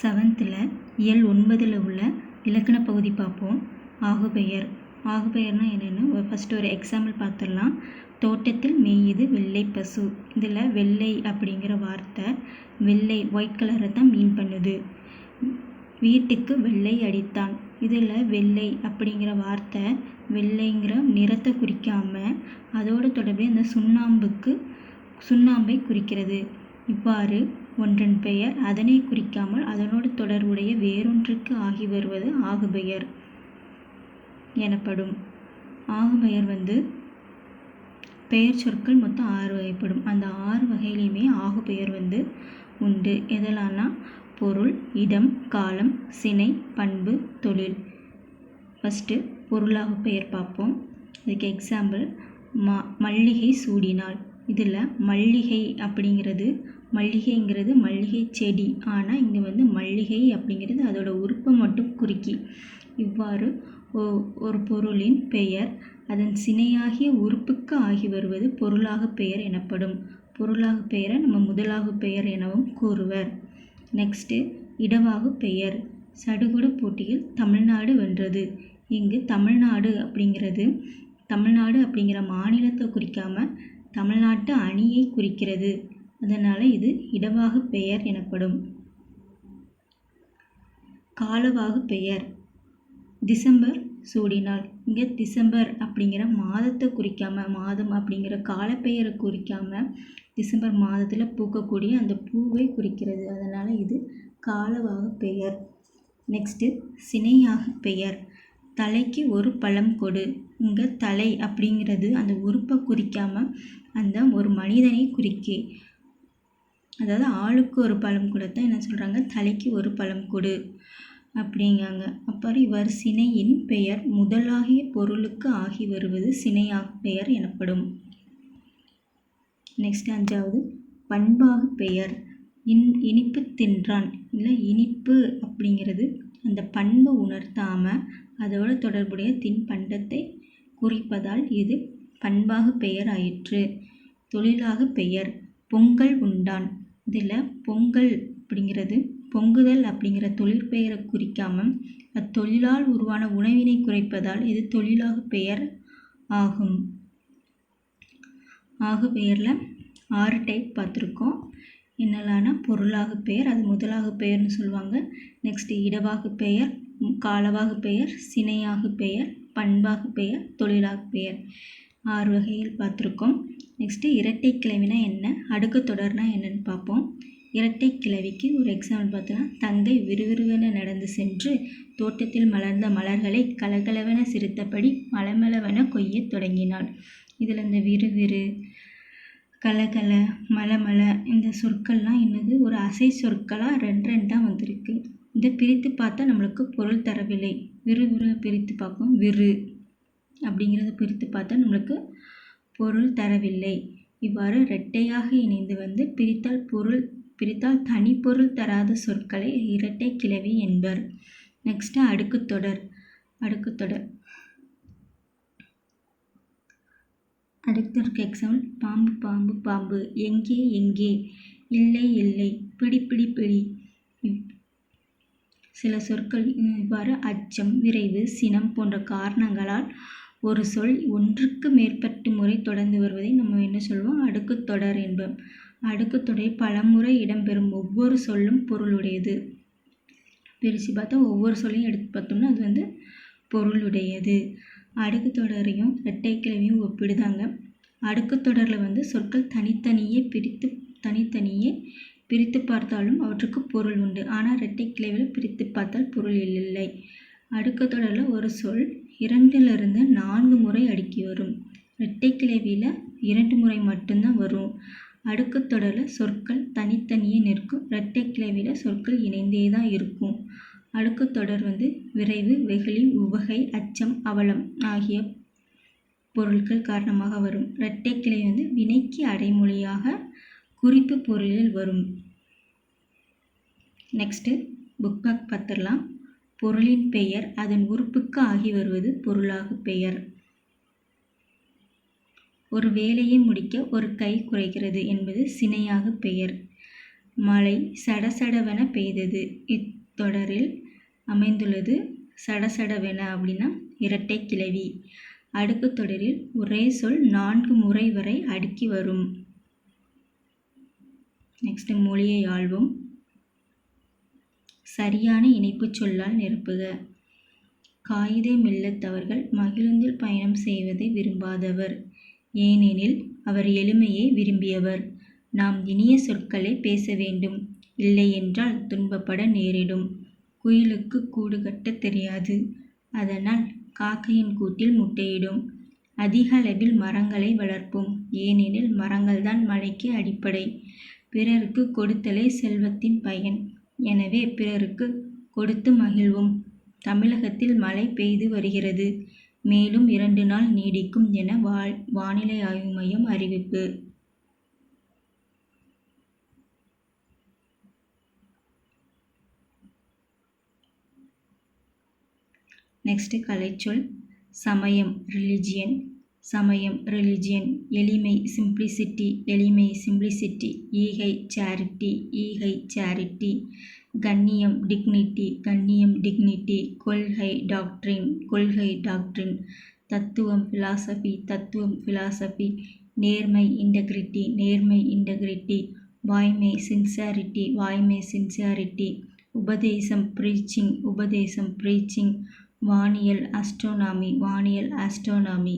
செவன்த்தில் இயல் ஒன்பதில் உள்ள இலக்கண பகுதி பார்ப்போம். ஆகுபெயர். ஆகுபெயர்னால் என்னென்னு ஃபஸ்ட்டு ஒரு எக்ஸாம்பிள் பார்த்துடலாம். தோட்டத்தில் மேயுது வெள்ளை பசு. இதில் வெள்ளை அப்படிங்கிற வார்த்தை வெள்ளை ஒயிட் கலரை தான் மீன் பண்ணுது. வீட்டுக்கு வெள்ளை அடித்தான். இதில் வெள்ளை அப்படிங்கிற வார்த்தை வெள்ளைங்கிற நிறத்தை குறிக்காமல் அதோடு தொடர்பு அந்த சுண்ணாம்புக்கு சுண்ணாம்பை குறிக்கிறது. இவ்வாறு ஒன்றன் பெயர் அதனை குறிக்காமல் அதனோடு தொடர்புடைய வேறொன்றுக்கு ஆகி வருவது ஆகுபெயர் எனப்படும். ஆகுபெயர் வந்து பெயர் சொற்கள் மொத்தம் ஆறு வகைப்படும். அந்த ஆறு வகையிலையுமே ஆகுபெயர் வந்து உண்டு. எதெல்லாம்னா பொருள் இடம் காலம் சினை பண்பு தொழில். ஃபஸ்ட்டு பொருளாக பெயர் பார்ப்போம். இதுக்கு எக்ஸாம்பிள் ம மல்லிகை சூடினாள் இதில் மல்லிகை அப்படிங்கிறது மல்லிகைங்கிறது மல்லிகை செடி. ஆனால் இங்கே வந்து மல்லிகை அப்படிங்கிறது அதோட உறுப்பை மட்டும் குறிக்கி. இவ்வாறு ஒரு பொருளின் பெயர் அதன் சினையாகிய உறுப்புக்கு ஆகி வருவது பொருளாக பெயர் எனப்படும். பொருளாக பெயரை நம்ம முதலாக பெயர் எனவும் கூறுவர். நெக்ஸ்ட்டு இடவாகு பெயர். சடுகுடு போட்டியில் தமிழ்நாடு வென்றது. இங்கு தமிழ்நாடு அப்படிங்கிறது தமிழ்நாடு அப்படிங்கிற மாநிலத்தை குறிக்காமல் தமிழ்நாட்டு அணியை குறிக்கிறது. அதனால் இது இடவாகு பெயர் எனப்படும். காலவாகு பெயர். டிசம்பர் சூடினாள் இங்கே டிசம்பர் அப்படிங்கிற மாதத்தை குறிக்காமல் மாதம் அப்படிங்கிற காலப்பெயரை குறிக்காமல் டிசம்பர் மாதத்தில் பூக்கக்கூடிய அந்த பூவை குறிக்கிறது. அதனால் இது காலவாக பெயர். நெக்ஸ்ட்டு சினையாக பெயர். தலைக்கு ஒரு பழம் கொடு. இங்கே தலை அப்படிங்கிறது அந்த உறுப்பை குறிக்காமல் அந்த ஒரு மனிதனை குறிக்கி. அதாவது ஆளுக்கு ஒரு பழம் கொடுத்தா என்ன சொல்கிறாங்க தலைக்கு ஒரு பழம் கொடு அப்படிங்காங்க. அப்புறம் இவர் சினையின் பெயர் முதலாகிய பொருளுக்கு ஆகி வருவது சினையாக பெயர் எனப்படும். நெக்ஸ்ட் அஞ்சாவது பண்பாக பெயர். இன் இனிப்பு தின்றான். இல்லை இனிப்பு அப்படிங்கிறது அந்த பண்பை உணர்த்தாமல் அதோட தொடர்புடைய தின்பண்டத்தை குறிப்பதால் இது பண்பாக பெயர் ஆயிற்று தொழிலாக பெயர். பொங்கல் உண்டான். இதில் பொங்கல் அப்படிங்கிறது பொங்குதல் அப்படிங்கிற தொழிற்பெயரை குறிக்காமல் அத்தொழிலால் உருவான உணவினை குறைப்பதால் இது தொழிலாக பெயர் ஆகும். ஆகு பெயரில் ஆறு டைப் பார்த்துருக்கோம். என்னெல்லாம்னா பொருளாக பெயர் அது முதலாக பெயர்னு சொல்லுவாங்க. நெக்ஸ்ட்டு இடவாகு பெயர் காலவாகு பெயர் சினையாக பெயர் பண்பாக பெயர் தொழிலாக பெயர். ஆறு வகையில் பார்த்துருக்கோம். நெக்ஸ்ட்டு இரட்டை கிளவினா என்ன? அடுக்கு தொடர்னா என்னென்னு பார்ப்போம். இரட்டை கிளவிக்கு ஒரு எக்ஸாம்பிள் பார்த்தோன்னா தங்கை விறுவிறுவென நடந்து சென்று தோட்டத்தில் மலர்ந்த மலர்களை கலகலவென சிரித்தபடி மலமளவென கொய்யத் தொடங்கினாள். இதில் இந்த விறுவிறு கலகல மலமல இந்த சொற்கள்லாம் என்னது? ஒரு அசை சொற்களாக ரெண்டு ரெண்டாக வந்திருக்கு. இதை பிரித்து பார்த்தா நம்மளுக்கு பொருள் தரவில்லை. விறுவிறு பிரித்து பார்க்கும் விறு. அப்படிங்கிறத பிரித்து பார்த்தா நம்மளுக்கு பொருள் தரவில்லை. இவ்வாறு இரட்டையாக இணைந்து வந்து பிரித்தால் பொருள் பிரித்தால் தனிப்பொருள் தராத சொற்களை இரட்டை கிளவி என்பர். நெக்ஸ்ட்டு அடுக்குத்தொடர் அடுக்குத்தொடர் அடுத்து எக்ஸாம்பிள் பாம்பு பாம்பு பாம்பு எங்கே எங்கே இல்லை இல்லை பிடி பிடி பிடி. சில சொற்கள் இவ்வாறு அச்சம் விரைவு சினம் போன்ற காரணங்களால் ஒரு சொல் ஒன்றுக்கு மேற்பட்டு முறை தொடர்ந்து வருவதை நம்ம என்ன சொல்வோம்? அடுக்குத்தொடர் என்போம். அடுக்குத்தொடர் பலமுறை இடம்பெறும் ஒவ்வொரு சொல்லும் பொருளுடையது. பிரித்து பார்த்தா ஒவ்வொரு சொல்லையும் எடுத்து பார்த்தோம்னா அது வந்து பொருளுடையது. அடுக்குத்தொடரையும் இரட்டைக்கிழமையும் ஒப்பிடுதாங்க. அடுக்குத்தொடரில் வந்து சொற்கள் தனித்தனியே பிரித்து தனித்தனியே பிரித்து பார்த்தாலும் அவற்றுக்கு பொருள் உண்டு. ஆனால் இரட்டைக்கிழவில் பிரித்து பார்த்தால் பொருள் இல்லை. அடுக்குத்தொடரில் ஒரு சொல் இரண்டிலிருந்து நான்கு முறை அடுக்கி வரும். இரட்டைக்கிழவியில் இரண்டு முறை மட்டும்தான் வரும். அடுக்குத்தொடரில் சொற்கள் தனித்தனியே நிற்கும். இரட்டைக்கிழவியில் சொற்கள் இணைந்தே தான் இருக்கும் அடுக்குத்தொடர் வந்து விரைவு வெகுளி உவகை அச்சம் அவலம் ஆகிய பொருட்கள் காரணமாக வரும். இரட்டைக்கிளை வந்து வினைக்கு அடைமொழியாக குறிப்பு பொருளில் வரும். நெக்ஸ்ட்டு புக் பேக் பார்த்துடலாம். பொருளின் பெயர் அதன் உறுப்புக்கு ஆகி வருவது பொருளாக பெயர். ஒரு வேலையை முடிக்க ஒரு கை குறைகிறது என்பது சினையாக பெயர். மழை சடசடவென பெய்தது. இத்தொடரில் அமைந்துள்ளது சடசடவென அப்படின்னா இரட்டை கிளவி. அடுக்கு தொடரில் ஒரே சொல் நான்கு முறை வரை அடுக்கி வரும். நெக்ஸ்ட் மொழியை ஆழ்வோம் சரியான இணைப்புச் சொல்லால் நிரப்புக. காயிதே மில்லத்தவர்கள் மகிழுந்தில் பயணம் செய்வதை விரும்பாதவர். ஏனெனில் அவர் எளிமையை விரும்பியவர். நாம் இனிய சொற்களை பேச வேண்டும். இல்லையென்றால் துன்பப்பட நேரிடும். குயிலுக்கு கூடு கட்ட தெரியாது. அதனால் காக்கையின் கூட்டில் முட்டையிடும். அதிக அளவில் மரங்களை வளர்ப்போம். ஏனெனில் மரங்கள்தான் மழைக்கு அடிப்படை. பிறருக்கு கொடுத்தலே செல்வத்தின் பயன். எனவே பிறருக்கு கொடுத்து மகிழ்வோம். தமிழகத்தில் மழை பெய்து வருகிறது. மேலும் இரண்டு நாள் நீடிக்கும் என வானிலை ஆய்வு மையம் அறிவிப்பு. நெக்ஸ்ட் கலைச்சொல் சமயம் ரிலிஜியன் சமயம் ரிலிஜியன் எளிமை சிம்பிளிசிட்டி எளிமை சிம்பிளிசிட்டி ஈகை சேரிட்டி ஈகை சேரிட்டி கண்ணியம் டிக்னிட்டி கண்ணியம் டிக்னிட்டி கொள்கை டாக்ட்ரின் கொள்கை டாக்ட்ரின் தத்துவம் ஃபிலாசபி தத்துவம் ஃபிலாசபி நேர்மை இன்டெகிரிட்டி நேர்மை இன்டெகிரிட்டி வாய்மை சின்சாரிட்டி வாய்மை சின்சாரிட்டி உபதேசம் ப்ரீச்சிங் உபதேசம் ப்ரீச்சிங் வானியல் அஸ்ட்ரோனாமி வானியல் ஆஸ்ட்ரோனாமி